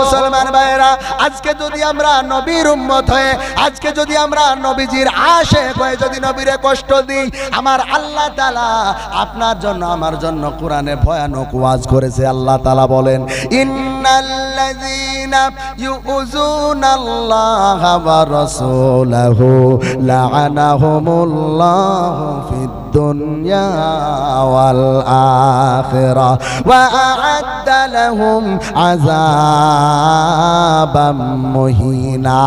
মুসলমান ভাইরা আজকে যদি আমরা নবীর উম্মত হয়ে, আজকে যদি আমরা নবীজির আশে হয়ে যদি নবীরে কষ্ট দিই, আমার আল্লাহ তালা আপনার জন্য, আমার জন্য কোরআনে ভয়ানক ওয়াজ করেছে। আল্লাহ তালা বলেন ইন্নাল্লাযীনা ইউযুনাল্লাহা ওয়া রাসূলাহু লা'আনাহুমুল্লাহু ফিদ দুনিয়া ওয়াল আখিরা ওয়া আ'আদ্দা লাহুম আযাবাম মুহিনা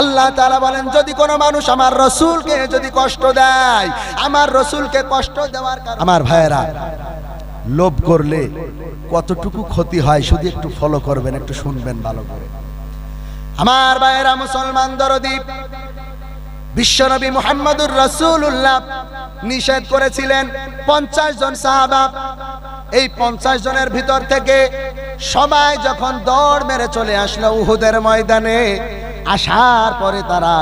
আল্লাহ তাআলা বলেন, যদি কোনো মানুষ আমার রসূলকে যদি কষ্ট দেয়, আমার রসূলকে কষ্ট দেওয়ার আমার ভাইয়েরা লোভ করলে কতটুকু ক্ষতি হয় শুধু একটু ফলো করবেন, একটু শুনবেন ভালো করে। আমার ভাইয়েরা মুসলমান দরদীপ বিশ্বনবী মুহাম্মদুর রসুল্লাহ নিষেধ করেছিলেন পঞ্চাশ জন সাহাবা। এই পঞ্চাশ জনের ভিতর থেকে সবাই যখন দৌড় মেরে চলে আসলো উহুদের ময়দানে আসার পরে তারা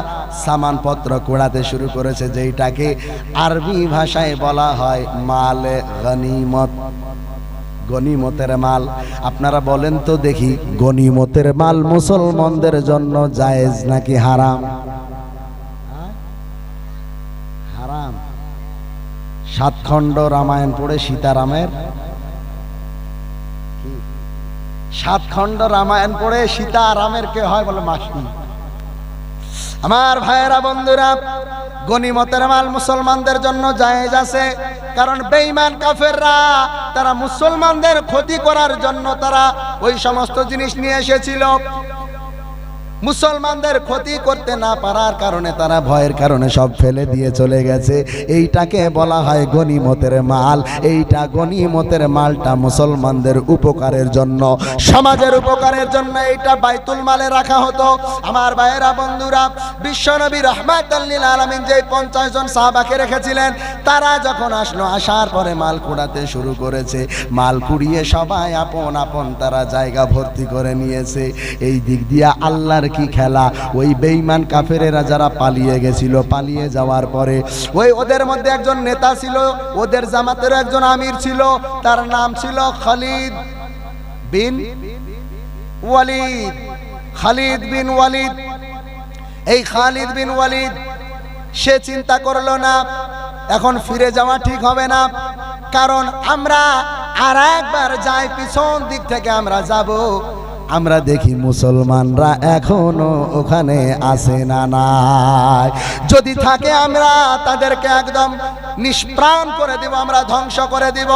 সামানপত্র কুড়াতে শুরু করেছে, যেইটাকে আরবি ভাষায় বলা হয় মালে গনিমত। গনিমতের মাল। আপনারা বলেন তো দেখি, গনিমতের মাল মুসলমানদের জন্য জায়েজ নাকি হারাম? হারাম। সাত খণ্ড রামায়ণ পড়ে সীতারামের? কি? সাত খণ্ড রামায়ণ পড়ে সীতারামের কে হয় বলে মাসি? আমার ভাইয়েরা, বন্ধুরা গনিমতের মাল মুসলমানদের জন্য জায়েজ আছে। কারণ বেঈমান কাফেররা, তারা মুসলমানদের ক্ষতি করার জন্য তারা ওই সমস্ত জিনিস নিয়ে এসেছিল। মুসলমানদের ক্ষতি করতে না পারার কারণে তারা ভয়ের কারণে সব ফেলে দিয়ে চলে গেছে। এইটাকে বলা হয় গনিমতের মাল। এইটা গনিমতের মালটা মুসলমানদের উপকারের জন্য। সমাজের উপকারের জন্য এইটা বাইতুল মালে রাখা হতো। আমার ভাইয়েরা, বন্ধুরা, বিশ্বনবী রহমাতাল্লিল আলমিন যে পঞ্চাশ জন সাহাবাকে রেখেছিলেন, তারা যখন আসলো, আসার পরে মাল কুড়াতে শুরু করেছে। মাল কুড়িয়ে সবাই আপন আপন তারা জায়গা ভর্তি করে নিয়েছে। এই দিক দিয়ে আল্লাহর কি খেলা? ওই বেঈমান কাফেরেরা যারা পালিয়ে গেছিল, পালিয়ে যাওয়ার পরে ওই ওদের মধ্যে একজন নেতা ছিল, ওদের জামাতের একজন আমির ছিল, তার নাম ছিল খালিদ বিন ওয়ালিদ। খালিদ বিন ওয়ালিদ। এই খালিদ বিন ওয়ালিদ, সে চিন্তা করল না, এখন ফিরে যাওয়া ঠিক হবে না, কারণ আমরা আর একবার যাই পিছন দিক থেকে, আমরা যাব আমরা দেখি মুসলমানরা এখনও ওখানে আসে না নাই। যদি থাকে আমরা তাদেরকে একদম নিষ্প্রাণ করে দেব, আমরা ধ্বংস করে দেব।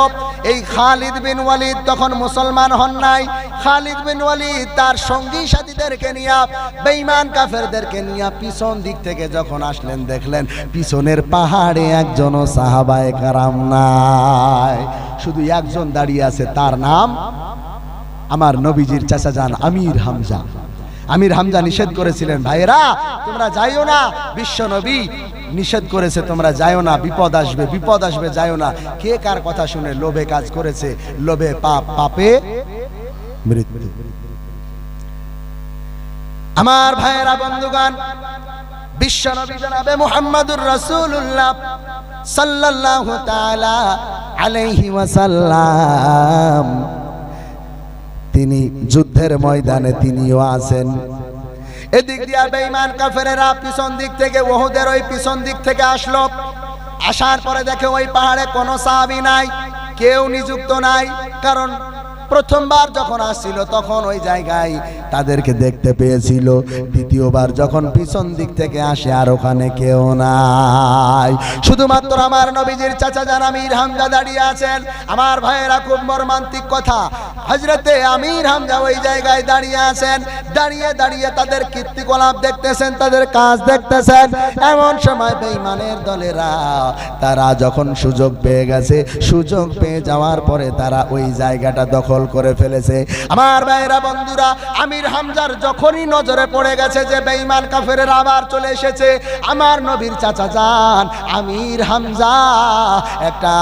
এই খালিদ বিন ওয়ালিদ তখন মুসলমান হন নাই। খালিদ বিন ওয়ালিদ তার সঙ্গী সাথীদেরকে নিয়ে, বেঈমান কাফেরদেরকে নিয়ে পিছন দিক থেকে যখন আসলেন, দেখলেন পিছনের পাহাড়ে একজনও সাহাবায়ে কারাম নাই। শুধু একজন দাঁড়িয়ে আছে, তার নাম আমার নবীজির চাচা যান আমির হামজা। আমির হামজা নিষেধ করেছিলেন ভাইরা তোমরা যাইও না। বিশ্ব নবী নিষেধ করেছে, তোমরা যাইও না। বিপদ আসবে বিপদ আসবে, যাইও না। কে কার কথা শুনে লোভে কাজ করেছে? লোভে পাপ, পাপে মৃত্যু। আমার ভাইয়েরা, বন্ধুগণ, বিশ্ব নবী জনাবে মুহাম্মাদুর রাসূলুল্লাহ সাল্লাল্লাহু তাআলা আলাইহি ওয়াসাল্লাম। তিনি যুদ্ধের ময়দানে তিনিও আছেন। এদিক দিয়া বেঈমান কাফেরেরা পিছন দিক থেকে, ওহুদের ওই পিছন দিক থেকে আসলো। আসার পরে দেখে ওই পাহাড়ে কোনো সাহাবি নাই, কেউ নিযুক্ত নাই, কারণ প্রথমবার যখন আসছিল, তখন ওই জায়গায় তাদেরকে দেখতে পেয়েছিল। দ্বিতীয়বার যখন পিছন দিক থেকে আসে, আর ওখানে কেউ নাই। শুধুমাত্র আমার নবীজির চাচা যান আমির হামজা দাঁড়িয়ে আছেন। আমার ভাইয়েরা খুব মর্মান্তিক কথা। হজরতে আমির হামজা ওই জায়গায় দাঁড়িয়ে আছেন। দাঁড়িয়ে দাঁড়িয়ে তাদের কীর্তিকলাপ দেখতেছেন, তাদের কাজ দেখতেছেন। এমন সময় বেঈমানের দলেরা, তারা যখন সুযোগ পেয়ে গেছে, সুযোগ পেয়ে যাওয়ার পরে তারা ওই জায়গাটা দখল করে ফেলেছে। আমার ভাইয়েরা, বন্ধুরা, আমির হামজার যখনই নজরে পড়ে গেছে যে বেঈমান কাফেরের আবার চলে এসেছে, আমার নবীর চাচা যান, আমির হামজা একটা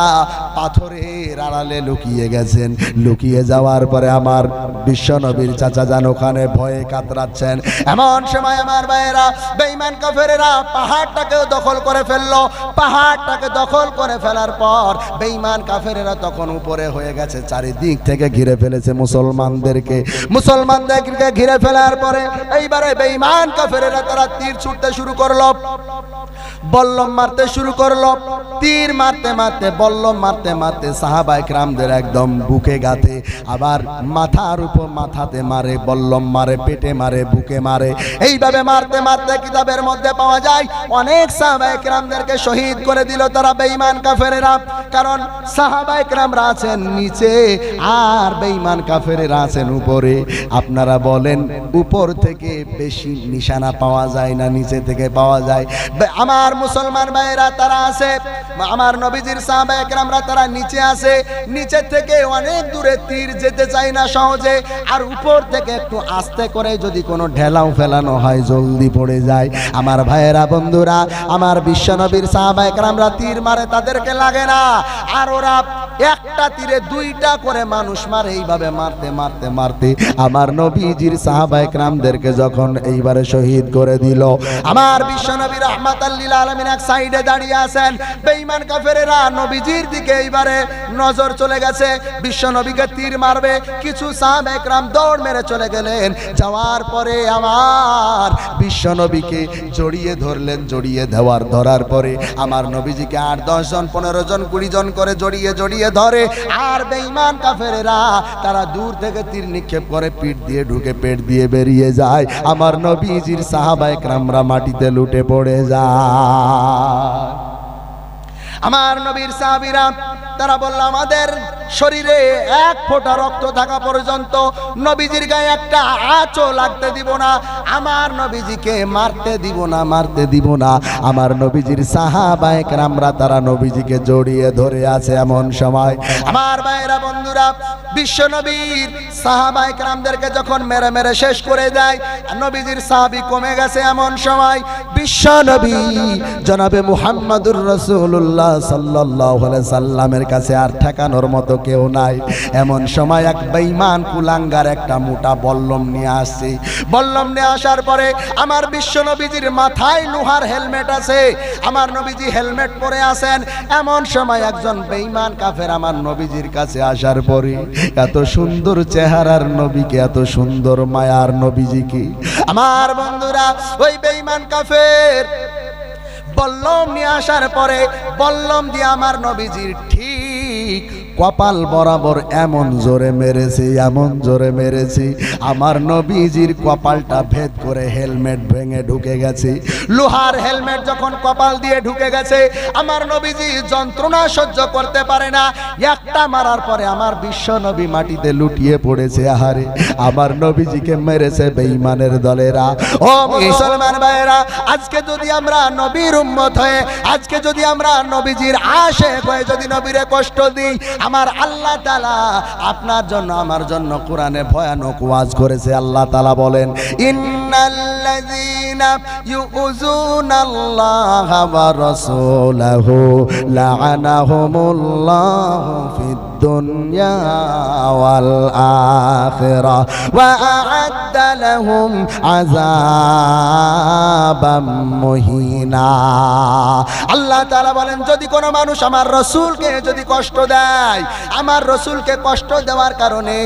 পাথরের আড়ালে লুকিয়ে গেছেন। লুকিয়ে যাওয়ার পরে আমার বিশ্ব নবীর চাচা যান, ওখানে ভয়ে কাতরাচ্ছেন। এমন সময় আমার ভাইয়েরা, বেঈমান কাফেরেরা পাহাড়টাকে দখল করে ফেলল। পাহাড়টাকে দখল করে ফেলার পর বেঈমান কাফেরেরা তখন উপরে হয়ে গেছে, চারিদিক থেকে ঘিরে ফেলেছে মুসলমানদেরকে। মুসলমানদেরকে ঘিরে ফেলার পরে এইবারে বেঈমান কাফেরেরা তারা তীর ছুটতে শুরু করল। বল্লম মারতে শুরু করল। তীর মারতে মারতে, বল্লম মারতে মারতে সাহাবাই ক্রামদের একদম বুকে গাতে আবার মাথার উপর মাথাতে মারে, বল্লম মারে, পেটে মারে, বুকে মারে। এইভাবে মারতে মারতে কিতাবের মধ্যে পাওয়া যায়, অনেক সাহাবাই ক্রামদেরকে শহীদ করে দিল তারা বেঈমান কাফেরেরা। কারণ সাহাবাই ক্রামরা আছেন নিচে, আর বেঈমান কাফেরেরা আছেন উপরে। আপনারা বলেন, উপর থেকে বেশি নিশানা পাওয়া যায় না, নিচে থেকে পাওয়া যায়? বে- আমার মুসলমান ভাইয়েরা, তারা আছে। আমার নবীজির সাহাবা তারা নিচে আছে। নিচে থেকে অনেক দূরে তীর যেতে চায় না সহজে, আর উপর থেকে একটু আস্তে করে যদি কোনো ঢেলাও ফেলানো হয়, জলদি পড়ে যায়। আমার ভাইয়েরা, বন্ধুরা, আমার বিশ্বনবীর সাহাবা একরামরা তীর মারে, তাদেরকে লাগে না। আর ওরা একটা তীরে দুইটা করে মানুষ মার, এইভাবে মারতে মারতে মারতে। আমার নবীজির সাহাবা ক্রামদেরকে যখন এইবারে শহীদ করে দিল, আমার বিশ্ব নবী রহমাত আল্লিল আলমিন এক সাইডে দাঁড়িয়ে আছেন। বেইমান কাফেরেরা নবীজির দিকে এইবারে নজর চলে গেছে। বিশ্বনবীকে তীর মারবে। কিছু সাহাবা একরাম দৌড় মেরে চলে গেলেন। যাওয়ার পরে আমার বিশ্বনবীকে জড়িয়ে ধরলেন, জড়িয়ে দেওয়ার ধরার পরে আমার নবীজিকে আট, দশ জন, পনেরো জন, কুড়ি জন করে জড়িয়ে জড়িয়ে ধরে। আর বেঈমান কাফেরেরা তারা দূর থেকে তীর নিক্ষেপ করে, পিঠ দিয়ে ঢুকে পেট দিয়ে বেরিয়ে যায়। আমার নবীজির সাহাবায়ে ক্রামরা মাটিতে লুটে পড়ে যায়। আমার নবীর সাহাবীরা তারা বলল, আমাদের শরীরে এক ফোঁটা রক্ত থাকা পর্যন্ত নবীজির গায়ে একটা আঁচও লাগতে দিব না। আমার নবীজিকে মারতে দিব না, মারতে দিব না। আমার নবীজির সাহাবায়ে আমরা তারা নবীজিকে জড়িয়ে ধরে আছে এমন সময়। আমার ভাইয়েরা বন্ধুরা বিশ্ব নবীর সাহাবায়ে কেরামদেরকে যখন মেরে মেরে শেষ করে দেয়, নবীজির সাহাবি কমে গেছে এমন সময় বিশ্ব নবী জনাবে মুহাম্মাদুর রসুল্লাহ সাল্লাহ সাল্লামের কাছে আর ঠেকানোর মতো কেউ নাই। এমন সময় এক বেঈমান কুলাঙ্গার একটা মোটা বল্লম নিয়ে আসছে। বল্লম নিয়ে আসার পরে আমার বিশ্ব নবীজির মাথায় লোহার হেলমেট আছে। আমার নবীজি হেলমেট পরে আছেন। এমন সময় একজন বেঈমান কাফের আমার নবীজির কাছে আসার পরে এত সুন্দর চেহারার নবীকে, এত সুন্দর মায়ার নবীজিকে আমার বন্ধুরা, ওই বেঈমান কাফের, বল্লম নিয়ে আসার পরে বল্লম দিয়ে আমার নবীজির ঠিক কপাল বরাবর এমন জোরে মেরেছে, এমন জোরে মেরেছি। আমার নবীজির কপালটা ভেদ করে হেলমেট ভেঙে ঢুকে গেছে। লোহার হেলমেট যখন কপাল দিয়ে ঢুকে গেছে, আমার নবীজি যন্ত্রণা সহ্য করতে পারে না। একটা মারার পরে আমার বিশ্ব নবী মাটিতে লুটিয়ে পড়েছে, আহারে। আমার নবীজিকে মেরেছে বেঈমানের দলেরা। ও মুসলমান ভাইয়েরা, আজকে যদি আমরা নবীর উম্মত হয়ে, আজকে যদি আমরা নবীজির আশে হয়ে যদি নবীরে কষ্ট দিই আমার আল্লাহ তালা আপনার জন্য আমার জন্য কোরআনে ভয়ানক ওয়াজ করেছে। আল্লাহ তালা বলেন ইউযুনাল্লাহা ওয়া রাসূলাহু লা'আনাহুমুল্লাহু ফিদ দুনিয়া ওয়াল আখিরা ওয়া আ'আদ্দা লাহুম আযাবাম মুহিনা আল্লাহ তাআলা বলেন, যদি কোনো মানুষ আমার রসুলকে যদি কষ্ট দেয়, আমার রসুলকে কষ্ট দেওয়ার কারণে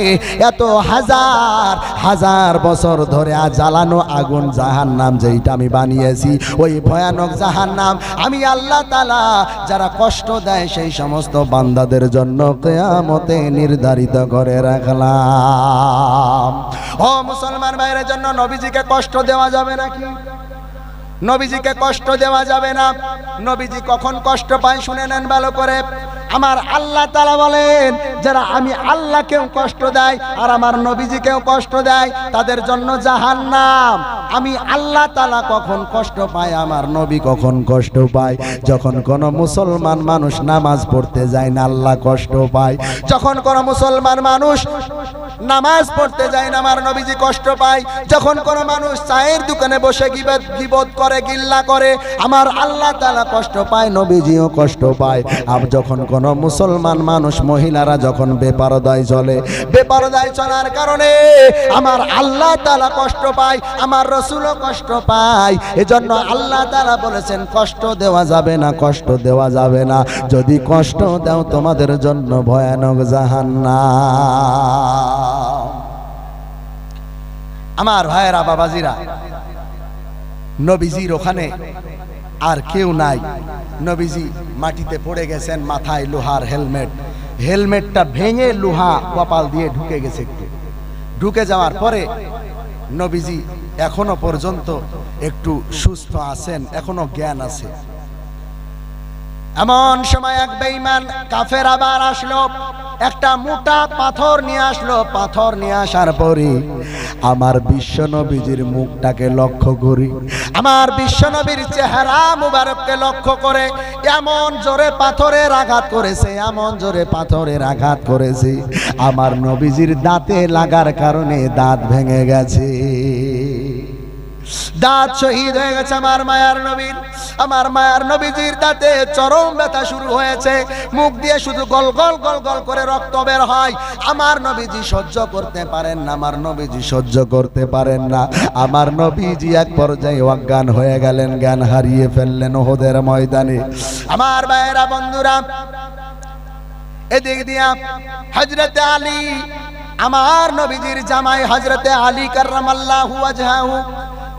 এত হাজার হাজার বছর ধরে আজ জ্বালানো আগুন জাহান নাম যেইটা আমি বানিয়েছি। ওই ভয়ানক জাহান নাম আমি আল্লাহ তালা যারা কষ্ট দেয় সেই সমস্ত বান্দাদের জন্য কেয়ামতে নির্ধারিত করে রাখলাম। ও মুসলমান ভাইয়ের জন্য নবীজিকে কষ্ট দেওয়া যাবে নাকি? নবীজিকে কষ্ট দেওয়া যাবে না। নবীজি কখন কষ্ট পায় শুনে নেন ভালো করে। আমার আল্লাহ তালা বলেন, যারা আমি আল্লাহকেও কষ্ট দেয় আর আমার নবীজিকেও কষ্ট দেয়, তাদের জন্য জাহান্নাম। আমি আল্লাহ তালা কখন কষ্ট পায় আমার নবী কখন কষ্ট পায়? যখন কোন মুসলমান মানুষ নামাজ পড়তে যায় না, আল্লাহ কষ্ট পায়। যখন কোন মুসলমান মানুষ নামাজ পড়তে যায় না, আমার নবীজি কষ্ট পায়। যখন কোন মানুষ চায়ের দোকানে বসে গিবত গিবত করে, গিল্লা করে, আমার আল্লাহ তালা কষ্ট পায়, নবীজিও কষ্ট পায়। আর যখন কোন কোনো মুসলমান মানুষ, মহিলারা যখন বেপরদায় চলে, বেপরদায় চলার কারণে আমার আল্লাহ তালা কষ্ট পায়, আমার রসুলও কষ্ট পায়। এজন্য আল্লাহ তালা বলেছেন, কষ্ট দেওয়া যাবে না, কষ্ট দেওয়া যাবে না। যদি কষ্ট দাও, তোমাদের জন্য ভয়ানক জাহান্না আমার ভাইয়েরা, বাবাজিরা, নবীজির ওখানে আর কেউ নাই। নবীজি মাটিতে পড়ে গেছেন, মাথায় লোহার হেলমেট। হেলমেটটা ভেঙে লোহা কপাল দিয়ে ঢুকে গেছে একটু। ঢুকে যাওয়ার পরে নবীজি এখনও পর্যন্ত একটু সুস্থ আছেন, এখনও জ্ঞান আছে। এমন সময় এক বেঈমান কাফের আবার আসলো, একটা মোটা পাথর নিয়ে আসলো। পাথর নিয়ে আসার পরে আমার বিশ্ব নবীজির মুখটাকে লক্ষ্য করি। আমার বিশ্ব নবীর চেহারা মুবারককে লক্ষ্য করে এমন জোরে পাথরের আঘাত করেছে, এমন জোরে পাথরের আঘাত করেছে। আমার নবীজির দাঁতে লাগার কারণে দাঁত ভেঙে গেছে। দাঁত শহীদ হয়ে গেছে আমার মায়ার নবীর। আমার মায়ার নবীজির দাঁতে চরম ব্যথা শুরু হয়েছে। মুখ দিয়ে শুধু গল গল গল গল করে রক্ত বের হয়। আমার নবীজি সহ্য করতে পারেন না, আমার নবীজি সহ্য করতে পারেন না। আমার নবীজি এক পর্যায়ে অজ্ঞান হয়ে গেলেন, জ্ঞান হারিয়ে ফেললেন ওহদের ময়দানে। আমার ভাইয়েরা বন্ধুরা, এদিক দিয়া হজরতে আলী, আমার নবীজির জামাই হজরতে আলী কার্রামাল্লাহু ওয়াজহাহু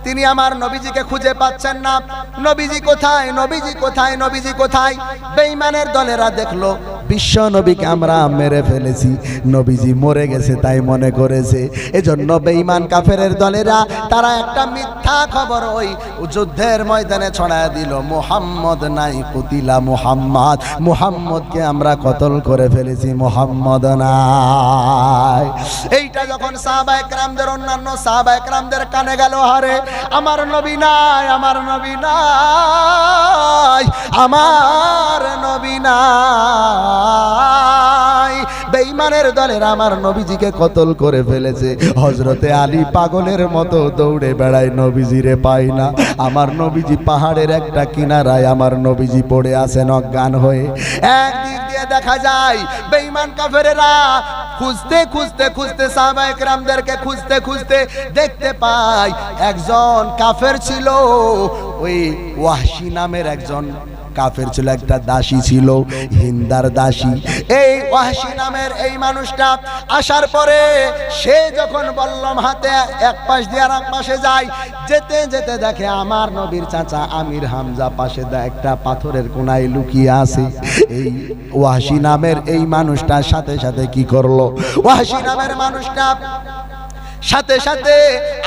তিনি আমার নবীজিকে খুঁজে পাচ্ছেন না। নবীজি কোথায়? নবীজি কোথায়? নবীজি কোথায়? বেঈমানের দলেরা দেখল বিশ্ব নবীকে আমরা মেরে ফেলেছি। নবীজি মরে গেছে তাই মনে করেছে। এজন্য বেঈমান কাফেরের দলেরা, তারা একটা মিথ্যা খবর ওই যুদ্ধের ময়দানে ছড়ায় দিল। মোহাম্মদ নাই, কুতিলা মোহাম্মদ। মোহাম্মদকে আমরা কতল করে ফেলেছি, মোহাম্মদ নাই। এইটা যখন সাহাবা একরামদের, অন্যান্য সাহাবা একরামদের কানে গেল হারে আমার নবী নাই, আমার নবী নাই, আমার নবী নাই। বেঈমানের দলের আমার নবীজিকে কতল করে ফেলেছে। হজরতে আলী পাগলের মতো দৌড়ে বেড়ায় নবীজিরে পাই না। আমার নবীজি পাহাড়ের একটা কিনারায় আমার নবীজি পড়ে আছেন অজ্ঞান হয়ে। একদিক দিয়ে দেখা যায় বেঈমান কাফেরেরা খুঁজতে খুঁজতে খুঁজতে সাহাবা একরামদেরকে খুঁজতে খুঁজতে দেখতে পাই একজন কাফের ছিল, ওই ওয়াহশি নামের একজন কাফের ছিল, একটা দাসী ছিল, হিন্দার দাসী। এই ওয়াহশি নামের এই মানুষটা আসার পরে সে যখন বললাম, হাতে এক পাশ দিয়ে আর পাশে যায় যেতে যেতে দেখে আমার নবীর চাচা আমির হামজা পাশে একটা পাথরের কোনায় লুকিয়ে আছে। এই ওয়াহশি নামের এই মানুষটার সাথে সাথে কি করল? ওয়াহশি নামের মানুষটা সাথে সাথে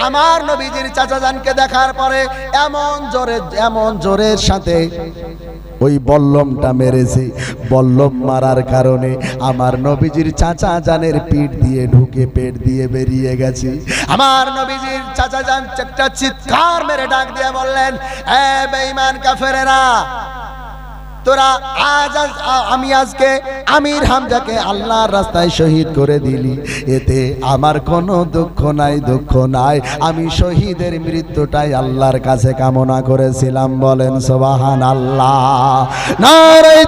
আমার নবীজির চাচা জানকে দেখার পরে এমন জোরে, এমন জোরের সাথে ওই বল্লমটা মেরেছে। বল্লম মারার কারণে আমার নবীজির চাচা জানের পিঠ দিয়ে ঢুকে পেট দিয়ে বেরিয়ে গেছি। আমার নবীজির চাচা জান চিৎকার মেরে ডাক দিয়ে বললেন, এ বেঈমান কাফেরেরা তোরা আজ আমি আজকে আমির হামজাকে আল্লাহর রাস্তায় শহীদ করে দিলি। এতে আমার কোনো দুঃখ নাই দুঃখ নাই। আমি শহীদের মৃত্যুটাই আল্লাহর কাছে কামনা করেছিলাম, বলেন সোবাহান আল্লাহ নারাই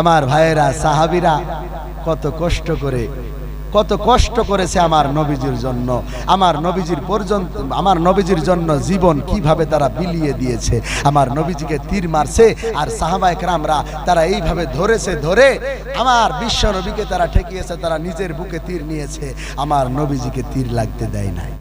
আমার ভাইয়েরা, সাহাবিরা, কত কষ্ট করে কত কষ্ট করেছে আমার নবীজির জন্য। আমার নবীজির পর্যন্ত আমার নবীজির জন্য জীবন কীভাবে তারা বিলিয়ে দিয়েছে। আমার নবীজিকে তীর মারছে আর সাহাবায় রামরা তারা এইভাবে ধরেছে ধরে আমার বিশ্ব নবীকে তারা ঠেকিয়েছে, তারা নিজের বুকে তীর নিয়েছে। আমার নবীজিকে তীর লাগতে দেয় নাই।